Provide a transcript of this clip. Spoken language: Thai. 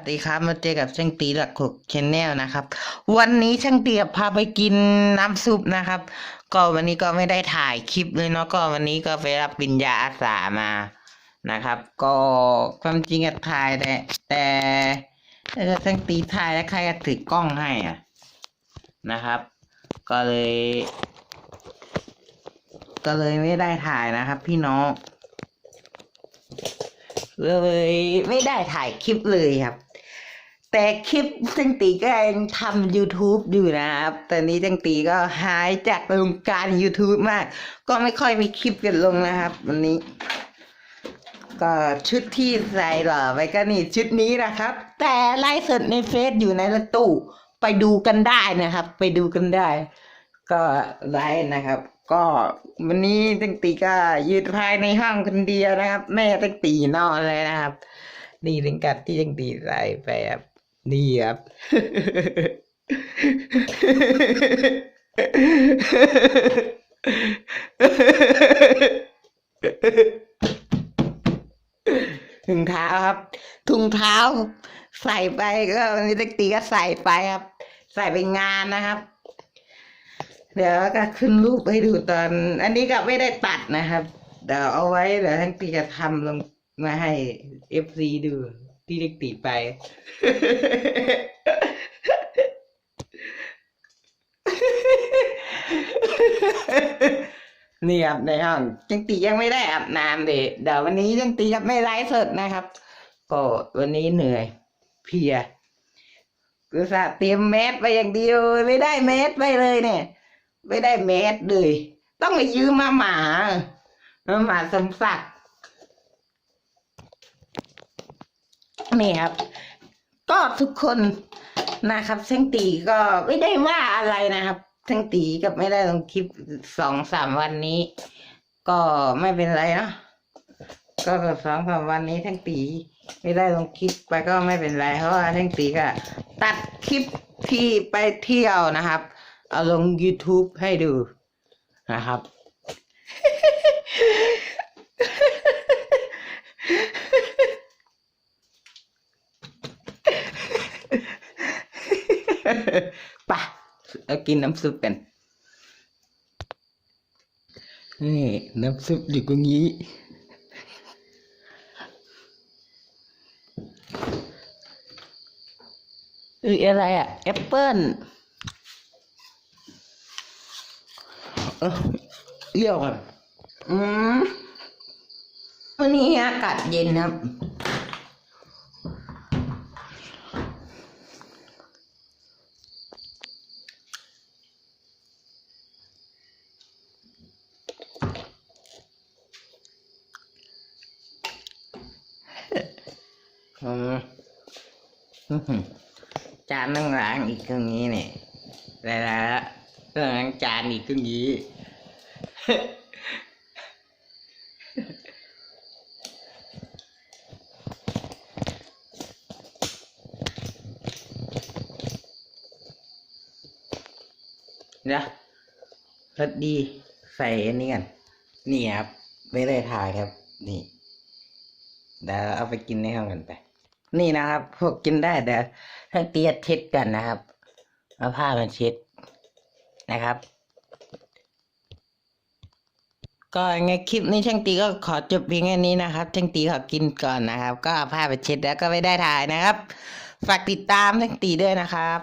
วัสดีครับ มาเจอกับช่างตีหลักหกชแนลนะครับ วันนี้ช่างตีพาไปกินน้ำซุปนะครับ ก็วันนี้ก็ไม่ได้ถ่ายคลิปเลยเนาะก็วันนี้ก็ไปรับปริญญาอาสามานะครับ ก็ความจริงอะถ่ายแต่แต่แต่ช่างตีถ่ายแล้วใครก็ถือกล้องให้อะนะครับ ก็เลย ก็เลยไม่ได้ถ่ายนะครับ พี่น้องเลยไม่ได้ถ่ายคลิปเลยครับ แต่คลิปจังตีก็ยังทำ YouTube อยู่นะครับ ตอนนี้จังตีก็หายจากวงการ YouTube มาก ก็ไม่ค่อยมีคลิปกันลงนะครับ วันนี้ ก็ชุดที่ใส่หล่อไปก็นี่ชุดนี้นะครับ แต่ไลฟ์สดในเฟซอยู่ในรตู้ ไปดูกันได้นะครับ ไปดูกันได้ ก็ไลฟ์นะครับ ก็วันนี้ตั้งตีก็ยืนภายในห้องคนเดียวนะครับ แม่ตั้งตีนอนเลยนะครับนี่เป็นกัดที่ตั้งตีใส่ไปครับ นี่ครับ ถุงเท้าครับ ถุงเท้า ใส่ไปก็วันนี้ตั้งตีก็ใส่ไปครับ ใส่ไปงานนะครับ เดี๋ยวก็ขึ้นรูปให้ดูตอน อันนี้ก็ไม่ได้ตัดนะครับ เดี๋ยวเอาไว้เดี๋ยวทั้งปีจะทำลงมาให้เอฟซีดู ที่เล็กตีไป นี่ครับในห้องจังตียังไม่ได้อาบน้ำเลยเดี๋ยววันนี้จังตีจะไม่ไลฟ์สดนะครับ ก็วันนี้เหนื่อย เพียกูสาเตรียมแมสไปอย่างเดียว ไม่ได้แมสไปเลยเนี่ย ไม่ได้แมสเลย ต้องไปยืมมาหมามาหมาสมศักดิ์ นี่ครับ ก็ทุกคนนะครับช่างตีก็ไม่ได้ว่าอะไรนะครับช่างตีกับไม่ได้ลงคลิปสองสามวันนี้ ก็ไม่เป็นไรเนาะก็สองสามวันนี้ทั้งตีไม่ได้ลงคลิปไปก็ไม่เป็นไรเพราะว่าทั้งตีก็ตัดคลิปที่ไปเที่ยวนะครับ เอาลง YouTube ให้ดูนะครับ ปะเอากินน้ำซุปกัน นี่น้ำซุปอยู่ตรงนี้เอ้ยอะไรอะ แอปเปิ้ลเออเลี้ยวกันอืมวันนี้อากาศเย็นครับ อืมอื้อจานนั่งล้างอีกตรงนี้เนี่ยแล้วเรื่องล้างจานอีกตรงนี้เดี๋ยวรสดีใส่อันนี้กัน นี่ครับ ไม่ได้ถ่ายครับ นี่เดี๋ยวเอาไปกินในห้องกันไป นี่นะครับ พวกกินได้แต่ให้เตียเช็ดกันนะครับเอาผ้ามาเช็ดนะครับ ก็ไงคลิปนี้ช่างตีก็ขอจบเพียงแค่นี้นะครับ ช่างตีขอกินก่อนนะครับ ก็เอาผ้าไปเช็ดแล้วก็ไม่ได้ถ่ายนะครับ ฝากติดตามช่างตีด้วยนะครับ